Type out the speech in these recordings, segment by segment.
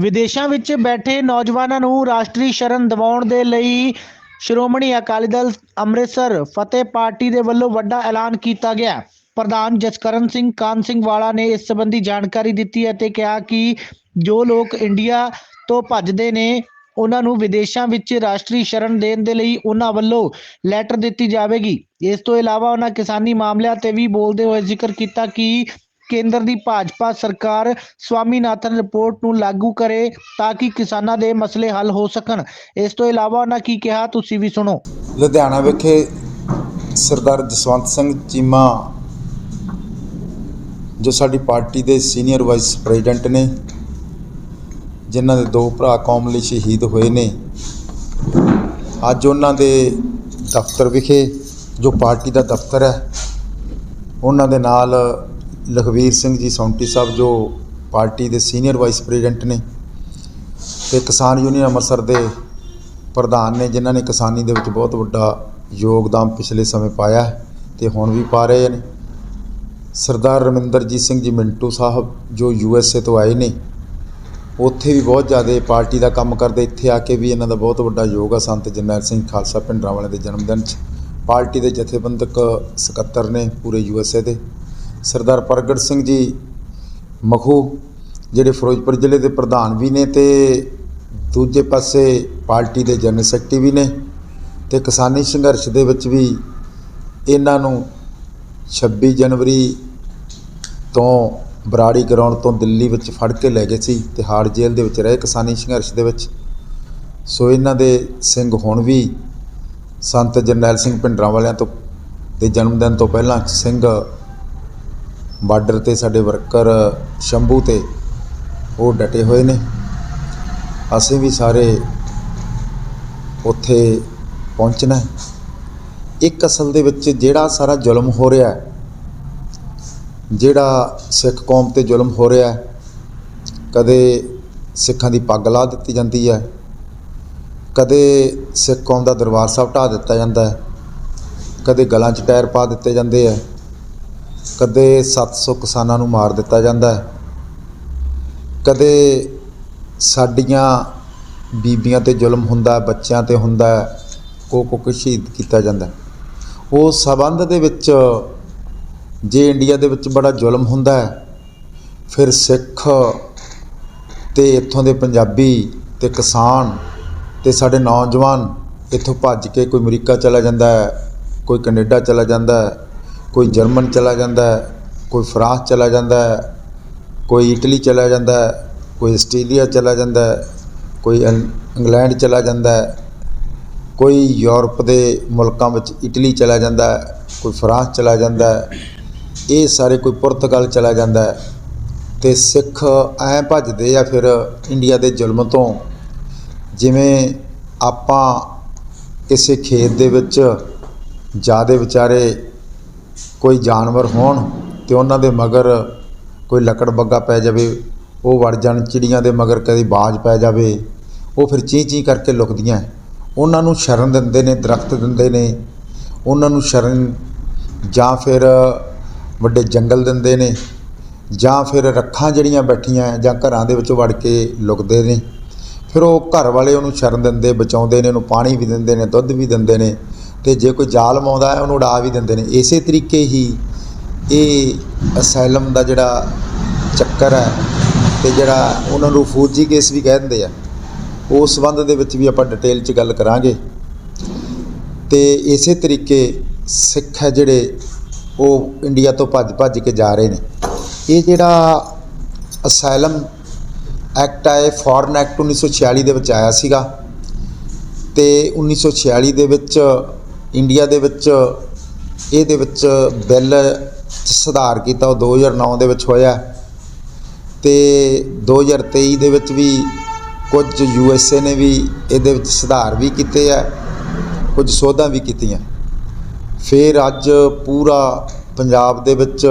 ਵਿਦੇਸ਼ਾਂ ਵਿੱਚ ਬੈਠੇ ਨੌਜਵਾਨਾਂ ਨੂੰ ਰਾਸ਼ਟਰੀ ਸ਼ਰਨ ਦਿਵਾਉਣ ਦੇ ਲਈ ਸ਼੍ਰੋਮਣੀ ਅਕਾਲੀ ਦਲ ਅੰਮ੍ਰਿਤਸਰ ਫਤਿਹ ਪਾਰਟੀ ਦੇ ਵੱਲੋਂ ਵੱਡਾ ਐਲਾਨ ਕੀਤਾ ਗਿਆ। ਪ੍ਰਧਾਨ ਜਸਕਰਨ ਸਿੰਘ, ਕਾਨ ਸਿੰਘ ਵਾਲਾ ਨੇ ਇਸ ਸੰਬੰਧੀ ਜਾਣਕਾਰੀ ਦਿੱਤੀ ਅਤੇ ਕਿਹਾ ਕਿ ਜੋ ਲੋਕ ਇੰਡੀਆ ਤੋਂ ਭੱਜਦੇ ਨੇ, ਉਹਨਾਂ ਨੂੰ ਵਿਦੇਸ਼ਾਂ ਵਿੱਚ ਰਾਸ਼ਟਰੀ ਸ਼ਰਨ ਦੇਣ ਦੇ ਲਈ ਉਹਨਾਂ ਵੱਲੋਂ ਲੈਟਰ ਦਿੱਤੀ ਜਾਵੇਗੀ। ਇਸ ਤੋਂ ਇਲਾਵਾ ਉਹਨਾਂ ਕਿਸਾਨੀ ਮਾਮਲਿਆਂ ਤੇ ਵੀ ਬੋਲਦੇ ਹੋਏ ਜ਼ਿਕਰ ਕੀਤਾ ਕਿ ਕੇਂਦਰ ਦੀ ਭਾਜਪਾ ਸਰਕਾਰ ਸਵਾਮੀਨਾਥਨ ਰਿਪੋਰਟ ਨੂੰ ਲਾਗੂ ਕਰੇ ਤਾਂ ਕਿ ਕਿਸਾਨਾਂ ਦੇ ਮਸਲੇ ਹੱਲ ਹੋ ਸਕਣ। ਇਸ ਤੋਂ ਇਲਾਵਾ ਉਹਨਾਂ ਕੀ ਕਿਹਾ, ਤੁਸੀਂ ਵੀ ਸੁਣੋ। ਲੁਧਿਆਣਾ ਵਿਖੇ ਸਰਦਾਰ ਜਸਵੰਤ ਸਿੰਘ ਚੀਮਾ, ਜੋ ਸਾਡੀ ਪਾਰਟੀ ਦੇ ਸੀਨੀਅਰ ਵਾਈਸ ਪ੍ਰੈਜ਼ੀਡੈਂਟ ਨੇ, ਜਿਨ੍ਹਾਂ ਦੇ ਦੋ ਭਰਾ ਕੌਮ ਲਈ ਸ਼ਹੀਦ ਹੋਏ ਨੇ, ਅੱਜ ਉਹਨਾਂ ਦੇ ਦਫ਼ਤਰ ਵਿਖੇ, ਜੋ ਪਾਰਟੀ ਦਾ ਦਫ਼ਤਰ ਹੈ, ਉਹਨਾਂ ਦੇ ਨਾਲ ਲਖਵੀਰ ਸਿੰਘ ਜੀ ਸੌਂਟੀ ਸਾਹਿਬ ਜੋ ਪਾਰਟੀ ਦੇ ਸੀਨੀਅਰ ਵਾਈਸ ਪ੍ਰੈਜ਼ੀਡੈਂਟ ਨੇ ਤੇ ਕਿਸਾਨ ਯੂਨੀਅਨ ਅੰਮ੍ਰਿਤਸਰ ਦੇ ਪ੍ਰਧਾਨ ਨੇ, ਜਿਨ੍ਹਾਂ ਨੇ ਕਿਸਾਨੀ ਦੇ ਵਿੱਚ ਬਹੁਤ ਵੱਡਾ ਯੋਗਦਾਨ ਪਿਛਲੇ ਸਮੇਂ ਪਾਇਆ ਹੈ ਤੇ ਹੁਣ ਵੀ ਪਾ ਰਹੇ ਨੇ। ਸਰਦਾਰ ਰਮਿੰਦਰਜੀਤ ਸਿੰਘ ਜੀ ਮਿੰਟੂ ਸਾਹਿਬ ਜੋ ਯੂ ਐਸ ਏ ਤੋਂ ਆਏ ਨੇ, ਉੱਥੇ ਵੀ ਬਹੁਤ ਜ਼ਿਆਦਾ ਪਾਰਟੀ ਦਾ ਕੰਮ ਕਰਦੇ, ਇੱਥੇ ਆ ਕੇ ਵੀ ਇਹਨਾਂ ਦਾ ਬਹੁਤ ਵੱਡਾ ਯੋਗ ਆ ਸੰਤ ਜਰਨੈਲ ਸਿੰਘ ਖਾਲਸਾ ਪਿੰਡਰਾਂ ਵਾਲੇ ਦੇ ਜਨਮ ਦਿਨ 'ਚ। ਪਾਰਟੀ ਦੇ ਜਥੇਬੰਦਕ ਸਕੱਤਰ ਨੇ ਪੂਰੇ ਯੂ ਐਸ ਏ ਦੇ। ਸਰਦਾਰ ਪ੍ਰਗਟ ਸਿੰਘ ਜੀ ਮਖੂ, ਜਿਹੜੇ ਫਿਰੋਜ਼ਪੁਰ ਜ਼ਿਲ੍ਹੇ ਦੇ ਪ੍ਰਧਾਨ ਵੀ ਨੇ ਤੇ ਦੂਜੇ ਪਾਸੇ ਪਾਰਟੀ ਦੇ ਜਨਰਲ ਸੈਕਟਰੀ ਵੀ ਨੇ ਤੇ ਕਿਸਾਨੀ ਸੰਘਰਸ਼ ਦੇ ਵਿੱਚ ਵੀ ਇਹਨਾਂ ਨੂੰ 26 ਜਨਵਰੀ ਤੋਂ ਬਰਾੜੀ ਗਰਾਊਂਡ ਤੋਂ ਦਿੱਲੀ ਵਿੱਚ ਫੜ ਕੇ ਲੈ ਗਏ ਸੀ ਤੇ ਹਾੜ ਜੇਲ੍ਹ ਦੇ ਵਿੱਚ ਰਹੇ ਕਿਸਾਨੀ ਸੰਘਰਸ਼ ਦੇ ਵਿੱਚ। ਸੋ ਇਹਨਾਂ ਦੇ ਸਿੰਘ ਹੁਣ ਵੀ ਸੰਤ ਜਰਨੈਲ ਸਿੰਘ ਭਿੰਡਰਾਂ ਵਾਲਿਆਂ ਤੋਂ ਦੇ ਜਨਮ ਦਿਨ ਤੋਂ ਪਹਿਲਾਂ ਸਿੰਘ ਬਾਰਡਰ ਤੇ ਸਾਡੇ ਵਰਕਰ ਸ਼ੰਭੂ ਤੇ ਉਹ ਡਟੇ ਹੋਏ ਨੇ। ਅਸੀਂ ਵੀ ਸਾਰੇ ਉੱਥੇ ਪਹੁੰਚਣਾ ਇੱਕ ਅਸਲ ਦੇ ਵਿੱਚ ਜਿਹੜਾ ਸਾਰਾ ਜ਼ੁਲਮ ਹੋ ਰਿਹਾ ਹੈ, ਜਿਹੜਾ ਸਿੱਖ ਕੌਮ ਤੇ ਜ਼ੁਲਮ ਹੋ ਰਿਹਾ ਹੈ, ਕਦੇ ਸਿੱਖਾਂ ਦੀ ਪੱਗ ਲਾ ਦਿੱਤੀ ਜਾਂਦੀ ਹੈ, ਕਦੇ ਸਿੱਖ ਕੌਮ ਦਾ ਦਰਬਾਰ ਸਾਹਿਬ ਢਾਹ ਦਿੱਤਾ ਜਾਂਦਾ ਹੈ, ਕਦੇ ਗਲਾਂ 'ਚ ਟਾਇਰ ਪਾ ਦਿੱਤੇ ਜਾਂਦੇ ਆ ਕਦੇ 700 ਕਿਸਾਨਾਂ ਨੂੰ ਮਾਰ ਦਿੱਤਾ ਜਾਂਦਾ ਹੈ। ਕਦੇ ਸਾਡੀਆਂ ਬੀਬੀਆਂ ਤੇ ਜ਼ੁਲਮ ਹੁੰਦਾ ਬੱਚਿਆਂ ਤੇ ਹੁੰਦਾ ਹੈ, ਕੋ ਕੋ ਕੇ ਸ਼ਹੀਦ ਕੀਤਾ ਜਾਂਦਾ ਉਹ ਉਸ ਸਬੰਧ ਦੇ ਵਿੱਚ ਜੇ ਇੰਡੀਆ ਦੇ ਵਿੱਚ ਬੜਾ ਜ਼ੁਲਮ ਹੁੰਦਾ ਹੈ ਫਿਰ ਸਿੱਖ ਤੇ ਇੱਥੋਂ ਦੇ ਪੰਜਾਬੀ ਤੇ ਕਿਸਾਨ ਤੇ ਸਾਡੇ ਨੌਜਵਾਨ ਇੱਥੋਂ ਭੱਜ ਕੇ ਕੋਈ ਅਮਰੀਕਾ ਚਲਾ ਜਾਂਦਾ ਹੈ ਕੋਈ ਕੈਨੇਡਾ ਚਲਾ ਜਾਂਦਾ ਹੈ ਕੋਈ ਜਰਮਨ ਚਲਾ ਜਾਂਦਾ ਹੈ, ਕੋਈ ਫਰਾਂਸ ਚਲਾ ਜਾਂਦਾ ਹੈ, ਕੋਈ ਇਟਲੀ ਚਲਾ ਜਾਂਦਾ ਹੈ, ਕੋਈ ਆਸਟ੍ਰੇਲੀਆ ਚਲਾ ਜਾਂਦਾ ਹੈ, ਕੋਈ ਇੰ- ਇੰਗਲੈਂਡ ਚਲਾ ਜਾਂਦਾ ਹੈ, ਕੋਈ ਯੂਰਪ ਦੇ ਮੁਲਕਾਂ ਵਿੱਚ ਇਟਲੀ ਚਲਾ ਜਾਂਦਾ ਹੈ, ਕੋਈ ਫਰਾਂਸ ਚਲਾ ਜਾਂਦਾ ਹੈ, ਇਹ ਸਾਰੇ ਕੋਈ ਪੁਰਤਗਾਲ ਚਲਾ ਜਾਂਦਾ ਹੈ। ਤੇ ਸਿੱਖ ਐਂ ਭੱਜਦੇ ਆ ਫਿਰ ਇੰਡੀਆ ਦੇ ਜ਼ੁਲਮ ਤੋਂ। ਜਿਵੇਂ ਆਪਾਂ ਕਿਸੇ ਖੇਤ ਦੇ ਵਿੱਚ ਜਿਆਦੇ ਵਿਚਾਰੇ ਕੋਈ ਜਾਨਵਰ ਹੋਣ ਅਤੇ ਉਹਨਾਂ ਦੇ ਮਗਰ ਕੋਈ ਲੱਕੜ ਬੱਗਾ ਪੈ ਜਾਵੇ, ਉਹ ਵੜ ਜਾਣ, ਚਿੜੀਆਂ ਦੇ ਮਗਰ ਕਦੀ ਬਾਜ ਪੈ ਜਾਵੇ, ਉਹ ਫਿਰ ਚੀਂ ਚੀਂ ਕਰਕੇ ਲੁਕਦੀਆਂ ਉਹਨਾਂ ਨੂੰ ਸ਼ਰਨ ਦਿੰਦੇ ਨੇ, ਦਰਖਤ ਦਿੰਦੇ ਨੇ। ਉਹਨਾਂ ਨੂੰ ਸ਼ਰਨ ਜਾਂ ਫਿਰ ਵੱਡੇ ਜੰਗਲ ਦਿੰਦੇ ਨੇ, ਜਾਂ ਫਿਰ ਰੱਖਾਂ ਜਿਹੜੀਆਂ ਬੈਠੀਆਂ ਜਾਂ ਘਰਾਂ ਦੇ ਵਿੱਚ ਵੜ ਕੇ ਲੁਕਦੇ ਨੇ। ਫਿਰ ਉਹ ਘਰ ਵਾਲੇ ਉਹਨੂੰ ਸ਼ਰਨ ਦਿੰਦੇ, ਬਚਾਉਂਦੇ ਨੇ, ਉਹਨੂੰ ਪਾਣੀ ਵੀ ਦਿੰਦੇ ਨੇ, ਦੁੱਧ ਵੀ ਦਿੰਦੇ ਨੇ। ਤੇ ਜੇ ਕੋਈ ਜ਼ਾਲਮ ਆਉਂਦਾ ਹੈ, ਉਹਨੂੰ ਉਡਾ ਵੀ ਦਿੰਦੇ ਨੇ। ਇਸੇ ਤਰੀਕੇ ਹੀ ਇਹ ਅਸਾਈਲਮ ਦਾ ਜਿਹੜਾ ਚੱਕਰ ਹੈ ਤੇ ਜਿਹੜਾ ਉਹਨਾਂ ਨੂੰ ਫੌਜੀ ਕੇਸ ਵੀ ਕਹਿ ਦਿੰਦੇ ਆ ਉਸ ਸੰਬੰਧ ਦੇ ਵਿੱਚ ਵੀ ਆਪਾਂ ਡਿਟੇਲ 'ਚ ਗੱਲ ਕਰਾਂਗੇ। ਤੇ ਇਸੇ ਤਰੀਕੇ ਸਿੱਖ ਹੈ ਜਿਹੜੇ ਉਹ ਇੰਡੀਆ ਤੋਂ ਭੱਜ ਭੱਜ ਕੇ ਜਾ ਰਹੇ ਨੇ। ਇਹ ਜਿਹੜਾ ਅਸਾਈਲਮ ਐਕਟ ਆਏ ਫੋਰਨ ਐਕਟ 1946 ਦੇ ਵਿੱਚ ਆਇਆ ਸੀਗਾ ਤੇ 1946 ਦੇ ਵਿੱਚ ਇੰਡੀਆ ਦੇ ਵਿੱਚ ਇਹਦੇ ਵਿੱਚ ਬਿੱਲ ਸੁਧਾਰ ਕੀਤਾ, ਉਹ 2009 ਦੇ ਵਿੱਚ ਹੋਇਆ। ਤੇ 2023 ਦੇ ਵਿੱਚ ਵੀ ਕੁਝ ਯੂ ਐਸ ਏ ਨੇ ਵੀ ਇਹਦੇ ਵਿੱਚ ਸੁਧਾਰ ਵੀ ਕੀਤੇ ਆ, ਕੁਝ ਸੋਧਾਂ ਵੀ ਕੀਤੀਆਂ। ਫਿਰ ਅੱਜ ਪੂਰਾ ਪੰਜਾਬ ਦੇ ਵਿੱਚ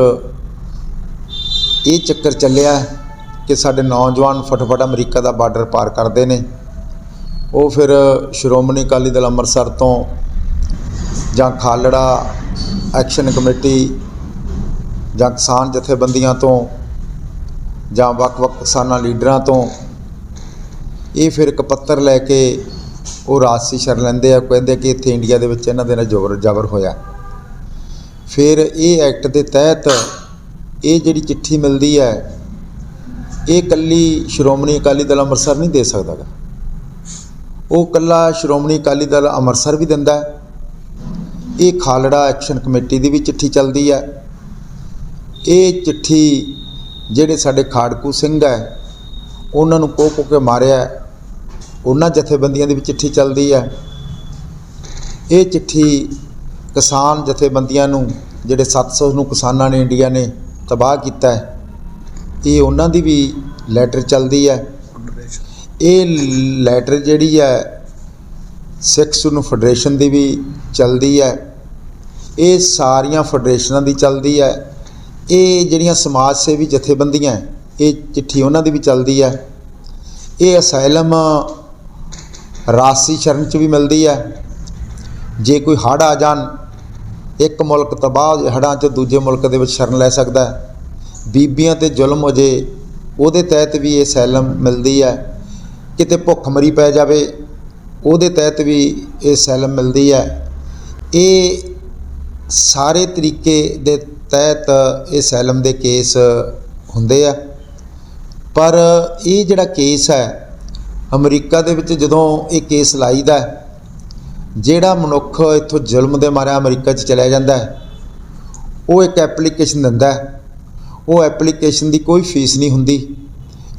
ਇਹ ਚੱਕਰ ਚੱਲਿਆ ਕਿ ਸਾਡੇ ਨੌਜਵਾਨ ਫਟਾਫਟ ਅਮਰੀਕਾ ਦਾ ਬਾਰਡਰ ਪਾਰ ਕਰਦੇ ਨੇ। ਉਹ ਫਿਰ ਸ਼੍ਰੋਮਣੀ ਅਕਾਲੀ ਦਲ ਅੰਮ੍ਰਿਤਸਰ ਤੋਂ ਜਾਂ ਖਾਲੜਾ ਐਕਸ਼ਨ ਕਮੇਟੀ ਜਾਂ ਕਿਸਾਨ ਜਥੇਬੰਦੀਆਂ ਤੋਂ ਜਾਂ ਵੱਖ-ਵੱਖ ਕਿਸਾਨਾਂ ਲੀਡਰਾਂ ਤੋਂ ਇਹ ਫਿਰ ਇੱਕ ਪੱਤਰ ਲੈ ਕੇ ਉਹ ਰਾਜਸੀ ਸ਼ਰਨ ਲੈਂਦੇ ਆ, ਕਹਿੰਦੇ ਕਿ ਇੱਥੇ ਇੰਡੀਆ ਦੇ ਵਿੱਚ ਇਹਨਾਂ ਦੇ ਨਾਲ ਜ਼ਬਰ ਜ਼ਬਰ ਹੋਇਆ। ਫਿਰ ਇਹ ਐਕਟ ਦੇ ਤਹਿਤ ਇਹ ਜਿਹੜੀ ਚਿੱਠੀ ਮਿਲਦੀ ਹੈ, ਇਹ ਕੱਲੀ ਸ਼੍ਰੋਮਣੀ ਅਕਾਲੀ ਦਲ ਅੰਮ੍ਰਿਤਸਰ ਨਹੀਂ ਦੇ ਸਕਦਾ ਗਾ। ਉਹ ਕੱਲਾ ਸ਼੍ਰੋਮਣੀ ਅਕਾਲੀ ਦਲ ਅੰਮ੍ਰਿਤਸਰ ਵੀ ਦਿੰਦਾ ਇਹ ਖਾਲੜਾ ਐਕਸ਼ਨ ਕਮੇਟੀ ਦੀ ਵੀ ਚਿੱਠੀ ਚੱਲਦੀ ਹੈ ਇਹ ਚਿੱਠੀ ਜਿਹੜੇ ਸਾਡੇ ਖਾੜਕੂ ਸਿੰਘ ਹੈ ਉਹਨਾਂ ਨੂੰ ਕੋਹ ਕੋਹ ਕੇ ਮਾਰਿਆ। ਉਹਨਾਂ ਜਥੇਬੰਦੀਆਂ ਦੀ ਵੀ ਚਿੱਠੀ ਚੱਲਦੀ ਹੈ ਇਹ ਚਿੱਠੀ ਕਿਸਾਨ ਜਥੇਬੰਦੀਆਂ ਨੂੰ, ਜਿਹੜੇ 700 ਨੂੰ ਕਿਸਾਨਾਂ ਨੇ ਇੰਡੀਆ ਨੇ ਤਬਾਹ ਕੀਤਾ ਹੈ, ਇਹ ਉਹਨਾਂ ਦੀ ਵੀ ਲੈਟਰ ਚੱਲਦੀ ਹੈ ਇਹ ਲੈਟਰ ਜਿਹੜੀ ਹੈ ਸਿੱਖ ਨੂੰ ਫੈਡਰੇਸ਼ਨ ਦੀ ਵੀ ਚੱਲਦੀ ਹੈ ਇਹ ਸਾਰੀਆਂ ਫੈਡਰੇਸ਼ਨਾਂ ਦੀ ਚੱਲਦੀ ਹੈ। ਇਹ ਜਿਹੜੀਆਂ ਸਮਾਜ ਸੇਵੀ ਜਥੇਬੰਦੀਆਂ ਇਹ ਚਿੱਠੀ ਉਹਨਾਂ ਦੀ ਵੀ ਚੱਲਦੀ ਹੈ। ਇਹ ਅਸਾਈਲਮ ਰਾਸੀ ਸ਼ਰਨ ਚ ਵੀ ਮਿਲਦੀ ਹੈ। ਜੇ ਕੋਈ ਹੜ੍ਹ ਆ ਜਾਣ, ਇੱਕ ਮੁਲਕ ਤਬਾਹ ਹੜ੍ਹਾਂ ਚ ਦੂਜੇ ਮੁਲਕ ਦੇ ਵਿੱਚ ਸ਼ਰਨ ਲੈ ਸਕਦਾ ਹੈ। ਬੀਬੀਆਂ ਤੇ ਜ਼ੁਲਮ ਹੋ ਜੇ, ਉਹਦੇ ਤਹਿਤ ਵੀ ਇਹ ਸੈਲਮ ਮਿਲਦੀ ਹੈ। ਕਿਤੇ ਭੁੱਖਮਰੀ ਪੈ ਜਾਵੇ, ਉਹਦੇ ਤਹਿਤ ਵੀ ਇਹ ਸੈਲਮ ਮਿਲਦੀ ਹੈ। ਇਹ ਸਾਰੇ ਤਰੀਕੇ ਦੇ ਤਹਿਤ ਇਹ ਸੈਲਮ ਦੇ ਕੇਸ ਹੁੰਦੇ ਆ। ਪਰ ਇਹ ਜਿਹੜਾ ਕੇਸ ਹੈ ਅਮਰੀਕਾ ਦੇ ਵਿੱਚ ਜਦੋਂ ਇਹ ਕੇਸ ਲਾਈਦਾ ਹੈ, ਜਿਹੜਾ ਮਨੁੱਖ ਇੱਥੋਂ ਜ਼ੁਲਮ ਦੇ ਮਾਰਿਆ ਅਮਰੀਕਾ 'ਚ ਚਲਿਆ ਜਾਂਦਾ ਉਹ ਇੱਕ ਐਪਲੀਕੇਸ਼ਨ ਦਿੰਦਾ ਉਹ ਐਪਲੀਕੇਸ਼ਨ ਦੀ ਕੋਈ ਫੀਸ ਨਹੀਂ ਹੁੰਦੀ।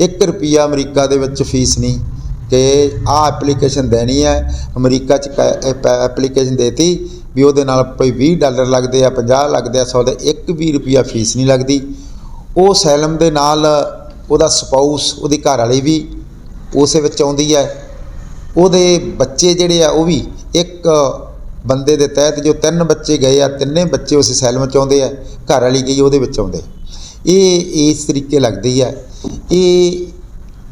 1 ਰੁਪਿਆ ਅਮਰੀਕਾ ਦੇ ਵਿੱਚ ਫੀਸ ਨਹੀਂ ਕਿ ਆਹ ਐਪਲੀਕੇਸ਼ਨ ਦੇਣੀ ਹੈ। ਅਮਰੀਕਾ 'ਚ ਐਪਲੀਕੇਸ਼ਨ ਦੇਤੀ ਵੀ ਉਹਦੇ ਨਾਲ ਕੋਈ 20 ਡਾਲਰ ਲੱਗਦੇ ਆ 50 ਲੱਗਦੇ ਆ 100 ਦੇ 1 ਵੀ ਰੁਪਿਆ ਫੀਸ ਨਹੀਂ ਲੱਗਦੀ। ਉਹ ਸੈਲਮ ਦੇ ਨਾਲ ਉਹਦਾ ਸਪਾਊਸ, ਉਹਦੀ ਘਰ ਵਾਲੀ ਵੀ ਉਸੇ ਵਿੱਚ ਆਉਂਦੀ ਹੈ। ਉਹਦੇ ਬੱਚੇ ਜਿਹੜੇ ਆ, ਉਹ ਵੀ ਇੱਕ ਬੰਦੇ ਦੇ ਤਹਿਤ ਜੋ ਤਿੰਨ ਬੱਚੇ ਗਏ ਆ, ਤਿੰਨੇ ਬੱਚੇ ਉਸ ਸੈਲਮ ਚ ਆਉਂਦੇ ਆ ਘਰ ਵਾਲੀ ਗਈ, ਉਹਦੇ ਵਿੱਚ ਆਉਂਦੇ ਇਹ ਇਸ ਤਰੀਕੇ ਲੱਗਦੀ ਹੈ। ਇਹ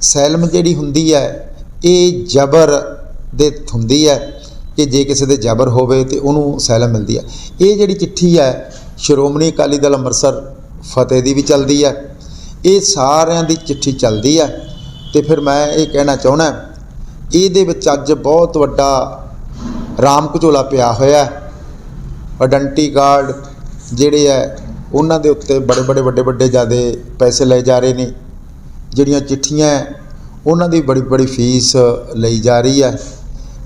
ਸੈਲਮ ਜਿਹੜੀ ਹੁੰਦੀ ਹੈ, ਇਹ ਜ਼ਬਰ ਦੇ ਹੁੰਦੀ ਹੈ। ਕਿ ਜੇ ਕਿਸੇ ਦੇ ਜ਼ਬਰ ਹੋਵੇ ਤੇ ਉਹਨੂੰ ਸੈਲਮ ਮਿਲਦੀ ਹੈ। ਇਹ ਜਿਹੜੀ ਚਿੱਠੀ ਹੈ ਸ਼੍ਰੋਮਣੀ ਅਕਾਲੀ ਦਲ ਅੰਮ੍ਰਿਤਸਰ ਫਤਿਹ ਦੀ ਵੀ ਚੱਲਦੀ ਹੈ। ਇਹ ਸਾਰਿਆਂ ਦੀ ਚਿੱਠੀ ਚੱਲਦੀ ਹੈ। ਤੇ ਫਿਰ ਮੈਂ ਇਹ ਕਹਿਣਾ ਚਾਹੁੰਦਾ ਇਹਦੇ ਵਿੱਚ ਅੱਜ ਬਹੁਤ ਵੱਡਾ ਰਾਮ ਕਚੋਲਾ ਪਿਆ ਹੋਇਆ ਹੈ। ਆਇਡੈਂਟੀ ਕਾਰਡ ਜਿਹੜੇ ਹੈ ਉਹਨਾਂ ਦੇ ਉੱਤੇ ਬੜੇ ਬੜੇ ਵੱਡੇ ਵੱਡੇ ਜ਼ਿਆਦੇ ਪੈਸੇ ਲਏ ਜਾ ਰਹੇ ਨੇ। ਜਿਹੜੀਆਂ ਚਿੱਠੀਆਂ ਹੈ, ਉਹਨਾਂ ਦੀ ਬੜੀ ਬੜੀ ਫੀਸ ਲਈ ਜਾ ਰਹੀ ਹੈ।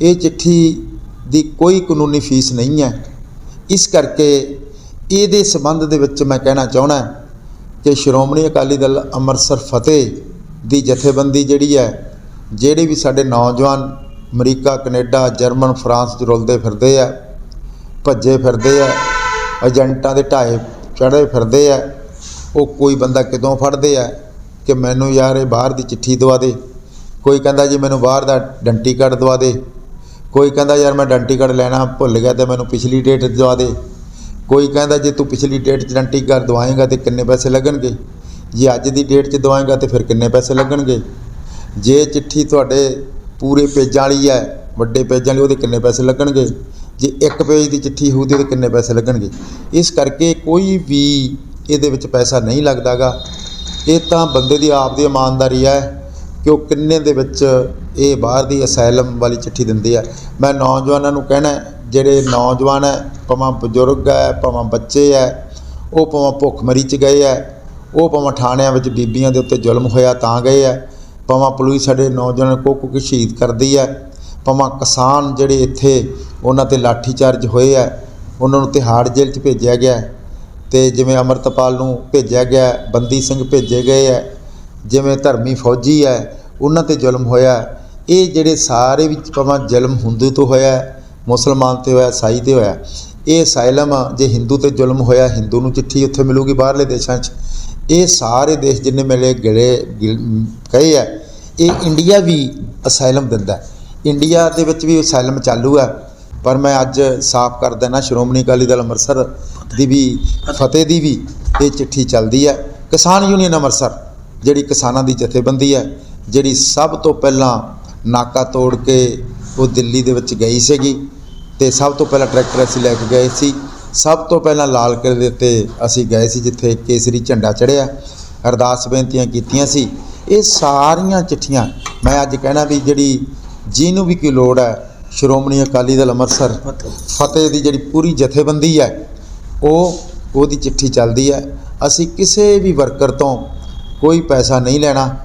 ਇਹ ਚਿੱਠੀ ਦੀ ਕੋਈ ਕਾਨੂੰਨੀ ਫੀਸ ਨਹੀਂ ਹੈ। ਇਸ ਕਰਕੇ ਇਹਦੇ ਸੰਬੰਧ ਦੇ ਵਿੱਚ ਮੈਂ ਕਹਿਣਾ ਚਾਹਣਾ ਕਿ ਸ਼੍ਰੋਮਣੀ ਅਕਾਲੀ ਦਲ ਅੰਮ੍ਰਿਤਸਰ ਫਤਿਹ ਦੀ ਜਥੇਬੰਦੀ ਜਿਹੜੀ ਹੈ, ਜਿਹੜੇ ਵੀ ਸਾਡੇ ਨੌਜਵਾਨ ਅਮਰੀਕਾ, ਕੈਨੇਡਾ, ਜਰਮਨ, ਫਰਾਂਸ 'ਚ ਰੁਲਦੇ ਫਿਰਦੇ ਆ, ਭੱਜੇ ਫਿਰਦੇ ਆ, ਏਜੰਟਾਂ ਦੇ ਢਾਏ ਚੜ੍ਹੇ ਫਿਰਦੇ ਆ, ਉਹ ਕੋਈ ਬੰਦਾ ਕਿਦੋਂ ਫੜਦੇ ਆ ਕਿ ਮੈਨੂੰ ਯਾਰ ਇਹ ਬਾਹਰ ਦੀ ਚਿੱਠੀ ਦਵਾ ਦੇ, ਕੋਈ ਕਹਿੰਦਾ ਜੀ ਮੈਨੂੰ ਬਾਹਰ ਦਾ ਡੰਟੀ ਕਾਰਡ ਦਵਾ ਦੇ ਕੋਈ ਕਹਿੰਦਾ ਯਾਰ ਮੈਂ ਡੰਟੀ ਕਾਰਡ ਲੈਣਾ, ਭੁੱਲ ਗਿਆ ਤੇ ਮੈਨੂੰ ਪਿਛਲੀ ਡੇਟ ਦਵਾ ਦੇ। ਕੋਈ ਕਹਿੰਦਾ ਜੇ ਤੂੰ ਪਿਛਲੀ ਡੇਟ 'ਚ ਡੰਟੀ ਕਾਰਡ ਦਵਾਏਗਾ ਤੇ ਕਿੰਨੇ ਪੈਸੇ ਲੱਗਣਗੇ? ਜੇ ਅੱਜ ਦੀ ਡੇਟ 'ਚ ਦਵਾਏਗਾ ਤੇ ਫਿਰ ਕਿੰਨੇ ਪੈਸੇ ਲੱਗਣਗੇ? ਜੇ ਚਿੱਠੀ ਤੁਹਾਡੇ ਪੂਰੇ ਪੇਜਾਂ ਵਾਲੀ ਹੈ, ਵੱਡੇ ਪੇਜਾਂ ਵਾਲੀ, ਉਹਦੇ ਕਿੰਨੇ ਪੈਸੇ ਲੱਗਣਗੇ? ਜੇ ਇੱਕ ਪੇਜ ਦੀ ਚਿੱਠੀ ਹੋਊ ਤੇ ਉਹਦੇ ਕਿੰਨੇ ਪੈਸੇ ਲੱਗਣਗੇ? ਇਸ ਕਰਕੇ ਕੋਈ ਵੀ ਇਹਦੇ ਵਿੱਚ ਪੈਸਾ ਨਹੀਂ ਲੱਗਦਾਗਾ। ਇਹ ਤਾਂ ਬੰਦੇ ਦੀ ਆਪ ਦੀ ਇਮਾਨਦਾਰੀ ਹੈ ਕਿ ਉਹ ਕਿੰਨੇ ਦੇ ਵਿੱਚ ਇਹ ਬਾਹਰ ਦੀ ਅਸਾਈਲਮ ਵਾਲੀ ਚਿੱਠੀ ਦਿੰਦੇ ਆ। ਮੈਂ ਨੌਜਵਾਨਾਂ ਨੂੰ ਕਹਿਣਾ ਜਿਹੜੇ ਨੌਜਵਾਨ ਹੈ, ਭਾਵੇਂ ਬਜ਼ੁਰਗ ਹੈ, ਭਾਵੇਂ ਬੱਚੇ ਹੈ, ਉਹ ਭਾਵੇਂ ਭੁੱਖਮਰੀ ਚ ਗਏ ਹੈ, ਉਹ ਭਾਵੇਂ ਥਾਣਿਆਂ ਵਿੱਚ ਬੀਬੀਆਂ ਦੇ ਉੱਤੇ ਜ਼ੁਲਮ ਹੋਇਆ ਤਾਂ ਗਏ ਹੈ, ਭਾਵੇਂ ਪੁਲਿਸ ਸਾਡੇ ਨੌਜਵਾਨ ਕੋ ਕੁੱਕ ਕੁ ਸ਼ਹੀਦ ਕਰਦੀ ਹੈ, ਭਾਵੇਂ ਕਿਸਾਨ ਜਿਹੜੇ ਇੱਥੇ ਉਹਨਾਂ ਤੇ ਲਾਠੀਚਾਰਜ ਹੋਏ ਹੈ, ਉਹਨਾਂ ਨੂੰ ਤਿਹਾੜ ਜੇਲ੍ਹ 'ਚ ਭੇਜਿਆ ਗਿਆ ਹੈ। ਤੇ ਜਿਵੇਂ ਅਮਰਤਪਾਲ ਨੂੰ ਭੇਜਿਆ ਗਿਆ ਬੰਦੀ ਸਿੰਘ ਭੇਜੇ ਗਏ ਹੈ, ਜਿਵੇਂ ਧਰਮੀ ਫੌਜੀ ਹੈ, ਉਹਨਾਂ ਤੇ ਜ਼ੁਲਮ ਹੋਇਆ ਇਹ ਜਿਹੜੇ ਸਾਰੇ ਵਿੱਚ ਭਾਵੇਂ ਜ਼ੁਲਮ ਹਿੰਦੂ ਤੋਂ ਹੋਇਆ ਮੁਸਲਮਾਨ ਤੇ ਹੋਇਆ ਸਾਈ ਤੇ ਹੋਇਆ, ਇਹ ਸਾਇਲਮ ਜੇ ਹਿੰਦੂ ਤੇ ਜ਼ੁਲਮ ਹੋਇਆ, ਹਿੰਦੂ ਨੂੰ ਚਿੱਠੀ ਉੱਥੇ ਮਿਲੂਗੀ ਬਾਹਰਲੇ ਦੇਸ਼ਾਂ 'ਚ। ਇਹ ਸਾਰੇ ਦੇਸ਼ ਜਿੰਨੇ ਮਿਲੇ ਗਿਲੇ ਗਿਲ- ਕਹੇ ਆ, ਇਹ ਇੰਡੀਆ ਵੀ ਅਸਾਇਲਮ ਦਿੰਦਾ ਇੰਡੀਆ ਦੇ ਵਿੱਚ ਵੀ ਅਸਾਈਲਮ ਚਾਲੂ ਹੈ। ਪਰ ਮੈਂ ਅੱਜ ਸਾਫ਼ ਕਰ ਦੇਣਾ ਸ਼੍ਰੋਮਣੀ ਅਕਾਲੀ ਦਲ ਅੰਮ੍ਰਿਤਸਰ ਦੀ ਵੀ, ਫਤਿਹ ਦੀ ਵੀ ਇਹ ਚਿੱਠੀ ਚੱਲਦੀ ਹੈ। ਕਿਸਾਨ ਯੂਨੀਅਨ ਅੰਮ੍ਰਿਤਸਰ, ਜਿਹੜੀ ਕਿਸਾਨਾਂ ਦੀ ਜਥੇਬੰਦੀ ਹੈ, ਜਿਹੜੀ ਸਭ ਤੋਂ ਪਹਿਲਾਂ ਨਾਕਾ ਤੋੜ ਕੇ ਉਹ ਦਿੱਲੀ ਦੇ ਵਿੱਚ ਗਈ ਸੀਗੀ ਤੇ ਸਭ ਤੋਂ ਪਹਿਲਾਂ ਟਰੈਕਟਰ ਅਸੀਂ ਲੈ ਕੇ ਗਏ ਸੀ। ਸਭ ਤੋਂ ਪਹਿਲਾਂ ਲਾਲ ਕਿਲ੍ਹੇ ਦੇ ਉੱਤੇ ਅਸੀਂ ਗਏ ਸੀ, ਜਿੱਥੇ ਕੇਸਰੀ ਝੰਡਾ ਚੜ੍ਹਿਆ। ਅਰਦਾਸ ਬੇਨਤੀਆਂ ਕੀਤੀਆਂ ਸੀ। ਇਹ ਸਾਰੀਆਂ ਚਿੱਠੀਆਂ ਮੈਂ ਅੱਜ ਕਹਿਣਾ ਵੀ ਜਿਹੜੀ ਜਿਹਨੂੰ ਵੀ ਕੋਈ ਲੋੜ ਹੈ, ਸ਼੍ਰੋਮਣੀ ਅਕਾਲੀ ਦਲ ਅੰਮ੍ਰਿਤਸਰ ਫਤਿਹ ਦੀ ਜਿਹੜੀ ਪੂਰੀ ਜਥੇਬੰਦੀ ਹੈ, ਉਹ ਉਹਦੀ ਚਿੱਠੀ ਚੱਲਦੀ ਹੈ। ਅਸੀਂ ਕਿਸੇ ਵੀ ਵਰਕਰ ਤੋਂ ਕੋਈ ਪੈਸਾ ਨਹੀਂ ਲੈਣਾ।